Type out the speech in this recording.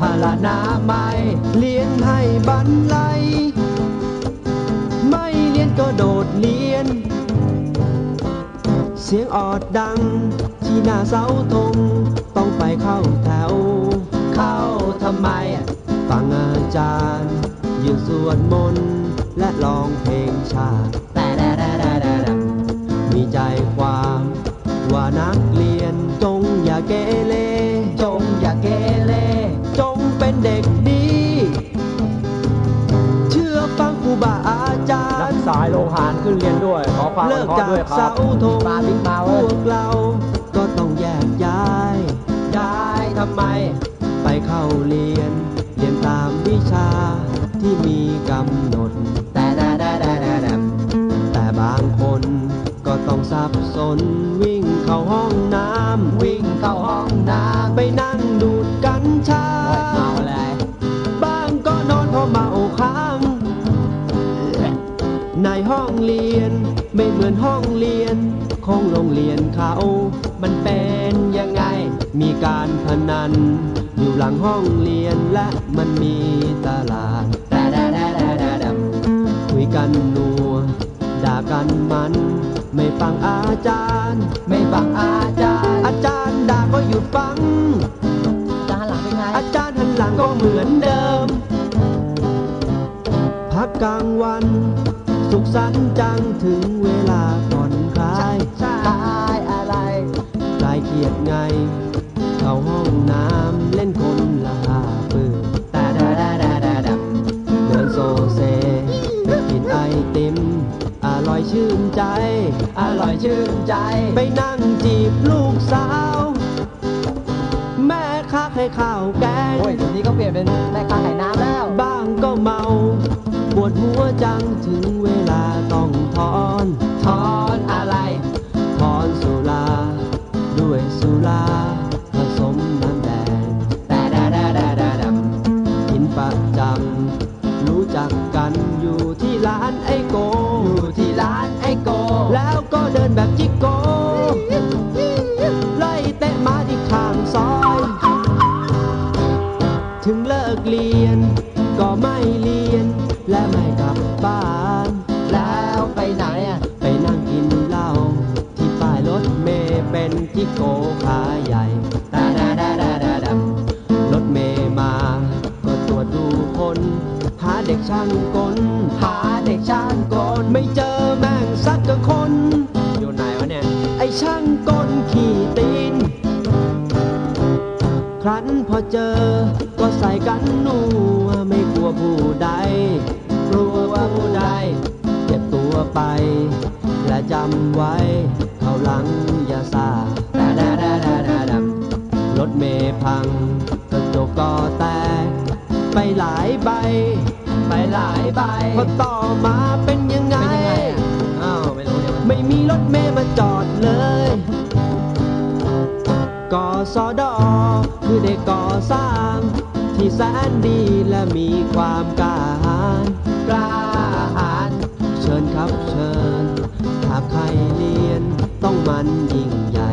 พารานาไม้เรียนให้บรรลัย ไม่เรียนก็โดดเรียน เสียงออดดัง ที่หน้าเสาธงต้องไปเข้าแถว เข้าทำไมฟังอาจารย์ยืนสวดมนต์และร้องเพลงชาติแต่มีใจความว่านักเรียน เลิกจากเสาธงพวกเราก็ต้องแยกย้ายย้ายทำไม ไปเข้าเรียน เรียนตามวิชาที่มีกำหนด แต่แต่แต่แต่แต่แต่แต่บางคนก็ต้องสับสนวิ่งเข้าห้องน้ำวิ่งเข้าห้องน้ำไปนั่งดูดกัญชาำโอ้ยเมาเลยบ้างก็นอนเพราะเมาค้างในห้องเรียน ไม่เหมือนห้องเรียน ของโรงเรียนเขามันเป็นยังไง มีการพนัน อยู่หลังห้องเรียนและมันมีตลาดแต่แต่แต่แต่แต่แต่คุยกันนัว ด่ากันมัน ไม่ฟังอาจารย์ ไม่ฟังอาจารย์ อาจารย์ด่าก็หยุดฟังจะหันหลังเป็นไงอาจารย์หันหลังก็เหมือนเดิม พักกลางวัน สุขสันต์จังถึงเวลาผ่อนคลายใช่อะไรคลายเครียดไง เข้าห้องน้ำเล่นคนละห้าปืนแต่แต่แต่แต่แต่แต่เดินโซเซไปกินไอติม อร่อยชื่นใจ อร่อยชื่นใจ ไปนั่งจีบลูกสาว แม่ค้าให้ข้าวแกง โอ้ยเดี๋ยวนี้ก็เปลี่ยนเป็นแม่ค้าขายน้ำแล้ว บ้างก็เมา ปวดหัวจังถึงเวลาต้อง ถอนถอนอะไร ถอนสุรา ด้วยสุราผสมน้ำแดงแต่แต่แต่แต่แต่แต่กินประจำรู้จักกันอยู่ที่ร้านไอโก อยู่ที่ร้านไอโก แล้วก็เดินแบบจิกโกไล่เตะมาที่ข้างซอย ถึงเลิกเรียนก็ไม่เรียนและไม่กลับบ้าน เป็นจิโกขาใหญ่ต่แต่แต่แต่แต่แต่รถเมย์มาก็ตรวจดูคน หาเด็กช่างกล หาเด็กช่างกล ไม่เจอแม่งสักคน อยู่ไหนวะเนี่ย ไอช่างกลขี่ตีน ครั้นพอเจอ ก็ใส่กันนัวไม่กลัวผู้ใดกลัวผู้ใดเจ็บตัวไป และจำไว้เขาหลัง พังกระจกก็แตก ไปหลายใบ ไปหลายใบพอต่อมาเป็นยังไงเป็นยังไงอะอ้าวไม่รู้เนี่ยไม่มีรถเมย์มาจอดเลยกสดอคือเด็กก่อสร้าง ที่แสนดีและมีความกล้าหาญกล้าหาญเชิญครับเชิญ ถ้าใครเรียนต้องมันยิ่งใหญ่